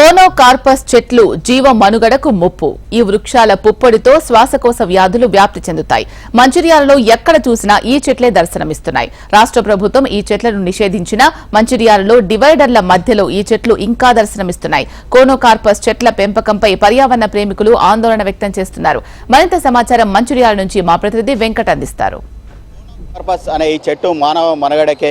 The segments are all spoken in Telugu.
కోనోకార్పస్ చెట్లు జీవ మనుగడకు ముప్పు. ఈ వృక్షాల పుప్పొడితో శ్వాసకోశ వ్యాధులు వ్యాప్తి చెందుతాయి. మంచిర్యాలలో ఎక్కడ చూసినా ఈ చెట్లే దర్శనమిస్తున్నాయి. రాష్ట్ర ప్రభుత్వం ఈ చెట్లను నిషేధించినా మంచిర్యాలలో డివైడర్ల మధ్యలో ఈ చెట్లు ఇంకా దర్శనమిస్తున్నాయి. కోనోకార్పస్ చెట్ల పెంపకంపై పర్యావరణ ప్రేమికులు ఆందోళన వ్యక్తం చేస్తున్నారు. మరింత సమాచారం మంచిర్యాల నుంచి మా ప్రతినిధి వెంకట్ అందిస్తారు అనే ఈ చెట్టు మానవ మనగడకే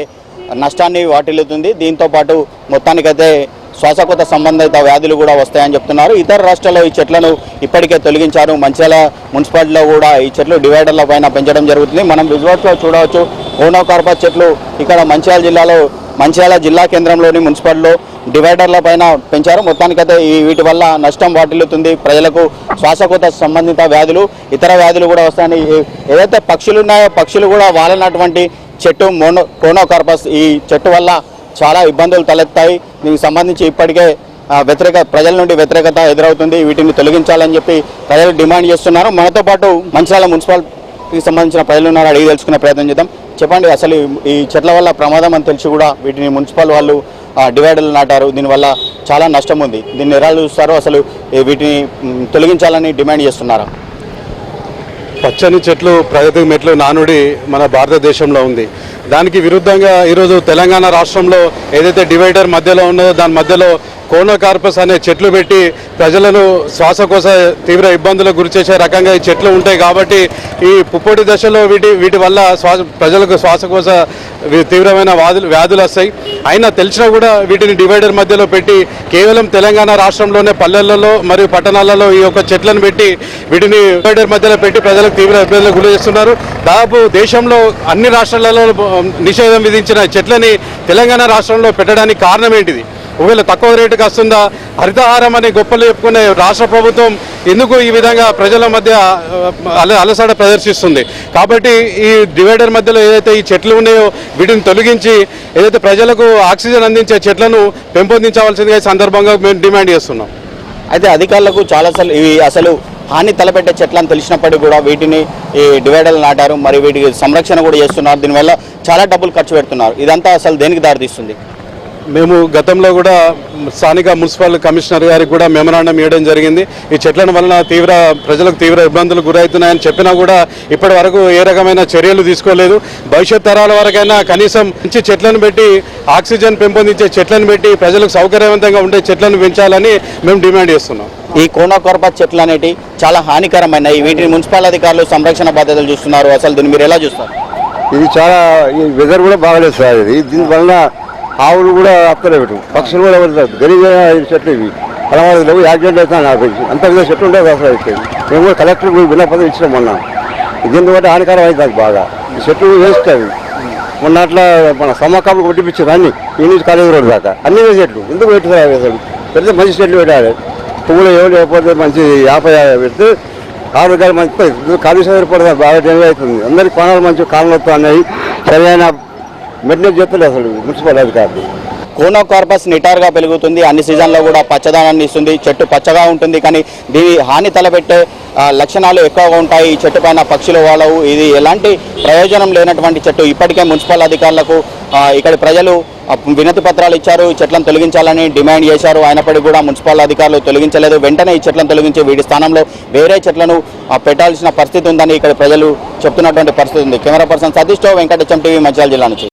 నష్టాన్ని వాటిల్లుతుంది. దీంతో పాటు మొత్తానికైతే శ్వాసకోత సంబంధిత వ్యాధులు కూడా వస్తాయని చెప్తున్నారు. ఇతర రాష్ట్రాల్లో ఈ చెట్లను ఇప్పటికే తొలగించారు. మంచిర్యాల మున్సిపాలిటీలో కూడా ఈ చెట్లు డివైడర్ల పైన పెంచడం జరుగుతుంది. మనం విజువల్స్లో చూడవచ్చు. ఓనోకార్ప చెట్లు ఇక్కడ మంచిర్యాల జిల్లాలో మంచిర్యాల జిల్లా కేంద్రంలోని మున్సిపాలిటీలో డివైడర్ల పైన పెంచారు. మొత్తానికైతే ఈ వీటి వల్ల నష్టం వాటిల్లుతుంది. ప్రజలకు శ్వాసకోత సంబంధిత వ్యాధులు ఇతర వ్యాధులు కూడా వస్తాయని ఏ- ఏదైతే పక్షులు ఉన్నాయో పక్షులు కూడా వాలనటువంటి చెట్టు మోనో కోనోకార్పస్ ఈ చెట్టు వల్ల చాలా ఇబ్బందులు తలెత్తాయి. దీనికి సంబంధించి ఇప్పటికే వ్యతిరేక ప్రజల నుండి వ్యతిరేకత ఎదురవుతుంది. వీటిని తొలగించాలని చెప్పి ప్రజలు డిమాండ్ చేస్తున్నారు. మనతో పాటు మంచిర్యాల మున్సిపాలిటీకి సంబంధించిన ప్రజలు ఉన్నారు అడిగి తెలుసుకునే ప్రయత్నం చేద్దాం. చెప్పండి అసలు ఈ- చెట్ల వల్ల ప్రమాదం అని తెలిసి కూడా వీటిని మున్సిపల్ వాళ్ళు డివైడర్లు నాటారు. దీనివల్ల చాలా నష్టం ఉంది. దీన్ని ఎలా చూస్తారో అసలు వీటిని తొలగించాలని డిమాండ్ చేస్తున్నారా? పచ్చని చెట్లు ప్రగతి మెట్లు నానుడి మన భారతదేశంలో ఉంది. దానికి విరుద్ధంగా ఈరోజు తెలంగాణ రాష్ట్రంలో ఏదైతే డివైడర్ మధ్యలో ఉన్నదో దాని మధ్యలో కోనోకార్పస్ అనే చెట్లు పెట్టి ప్రజలను శ్వాసకోశ తీవ్ర ఇబ్బందులకు గురి చేసే రకంగా ఈ చెట్లు ఉంటాయి కాబట్టి ఈ పుప్పొడి దశలో వీటి వీటి వల్ల శ్వాస ప్రజలకు శ్వాసకోశ తీవ్రమైన వ్యాధులు వ్యాధులు వస్తాయి. అయినా తెలిసినా కూడా వీటిని డివైడర్ మధ్యలో పెట్టి కేవలం తెలంగాణ రాష్ట్రంలోనే పల్లెలలో మరియు పట్టణాలలో ఈ యొక్క చెట్లను పెట్టి వీటిని డివైడర్ మధ్యలో పెట్టి ప్రజలకు తీవ్ర ఇబ్బందులకు గురి చేస్తున్నారు. దాదాపు దేశంలో అన్ని రాష్ట్రాలలో నిషేధం విధించిన చెట్లని తెలంగాణ రాష్ట్రంలో పెట్టడానికి కారణం ఏంటిది? ఒకవేళ తక్కువ రేటుకి వస్తుందా? హరితహారం అని గొప్పలు చెప్పుకునే రాష్ట్ర ప్రభుత్వం ఎందుకు ఈ విధంగా ప్రజల మధ్య అల అలసట ప్రదర్శిస్తుంది? కాబట్టి ఈ డివైడర్ మధ్యలో ఏదైతే ఈ చెట్లు ఉన్నాయో వీటిని తొలగించి ఏదైతే ప్రజలకు ఆక్సిజన్ అందించే చెట్లను పెంపొందించవలసిందిగా ఈ సందర్భంగా మేము డిమాండ్ చేస్తున్నాం. అయితే అధికారులకు చాలాసార్లు ఇవి అసలు హాని తలపెట్టే చెట్లను తెలిసినప్పటికీ కూడా వీటిని ఈ డివైడర్లు నాటారు మరి వీటికి సంరక్షణ కూడా చేస్తున్నారు. దీనివల్ల చాలా డబ్బులు ఖర్చు పెడుతున్నారు. ఇదంతా అసలు దేనికి దారితీస్తుంది? మేము గతంలో కూడా స్థానిక మున్సిపల్ కమిషనర్ గారికి కూడా మెమరాండం ఇవ్వడం జరిగింది. ఈ చెట్లను వలన తీవ్ర ప్రజలకు తీవ్ర ఇబ్బందులు గురవుతున్నాయని చెప్పినా కూడా ఇప్పటి వరకు ఏ రకమైన చర్యలు తీసుకోలేదు. భవిష్యత్ తరాల వరకైనా కనీసం మంచి చెట్లను పెట్టి ఆక్సిజన్ పెంపొందించే చెట్లను పెట్టి ప్రజలకు సౌకర్యవంతంగా ఉండే చెట్లను పెంచాలని మేము డిమాండ్ చేస్తున్నాం. ఈ కోనోకోర్పా చెట్లు అనేటి చాలా హానికరమైనవి. వీటిని మున్సిపల్ అధికారులు సంరక్షణ బాధ్యతలు చూస్తున్నారు. అసలు దీన్ని మీరు ఎలా చూస్తారు? ఇది చాలా ఈ వెదర్ కూడా బాగలేదు సార్ ఇది. దీనివల్ల ఆవులు కూడా అక్కలేదు పక్షులు కూడా వెళ్తారు గరీబ్ చెట్లు ఇవి. అలవాటు లేవు. యాక్సిడెంట్ అవుతుంది నాకు అంత విధంగా చెట్లు ఉండే వ్యవసాయం ఇచ్చేది. మేము కూడా కలెక్టర్ విన్నపదం ఇచ్చినాం మొన్న. దీని బట్టి హానికరం అవుతుంది బాగా. ఈ చెట్లు వేస్తాయి మొన్న అట్లా మన సమ్మకాలు కొట్టిపించారు అన్ని. ఈ నుంచి కాలేజీ రోడ్ దాకా. అన్ని చెట్లు. ఎందుకు పెట్టుకున్నారు అసలు? పెడితే మంచి చెట్లు పెట్టాలి. పువ్వులు ఏమి లేకపోతే మంచి యాభై పెడితే ఆరోగ్యాలు మంచి కాలుష్యం ఏర్పడుతుంది బాగా డెంగ్యూ అవుతుంది. అందరికి కొనాలి మంచి కాలంలో అన్నాయి. సరైన మెయింటెనెన్స్ చెప్పలేదు అసలు మున్సిపల్ అధికారులు. కోనోకార్పస్ నిటారుగా పెరుగుతుంది. అన్ని సీజన్లో కూడా పచ్చదనాన్ని ఇస్తుంది. చెట్టు పచ్చగా ఉంటుంది. కానీ దీని హాని తలపెట్టే లక్షణాలు ఎక్కువగా ఉంటాయి. ఈ చెట్టు పైన పక్షులు వాళ్ళవు ఇది ఎలాంటి ప్రయోజనం లేనటువంటి చెట్టు. ఇప్పటికే మున్సిపల్ అధికారులకు ఇక్కడ ఇక్కడి ప్రజలు వినతి పత్రాలు ఇచ్చారు. ఈ చెట్లను తొలగించాలని డిమాండ్ చేశారు. అయినప్పటికీ కూడా మున్సిపల్ అధికారులు తొలగించలేదు. వెంటనే ఈ చెట్లను తొలగించి వీటి స్థానంలో వేరే చెట్లను పెట్టాల్సిన పరిస్థితి ఉందని ఇక్కడ ప్రజలు చెప్తున్నటువంటి పరిస్థితి ఉంది. కెమెరా పర్సన్ సతీష్తో వెంకటచం టీవీ మంచిర్యాల జిల్లా నుంచి.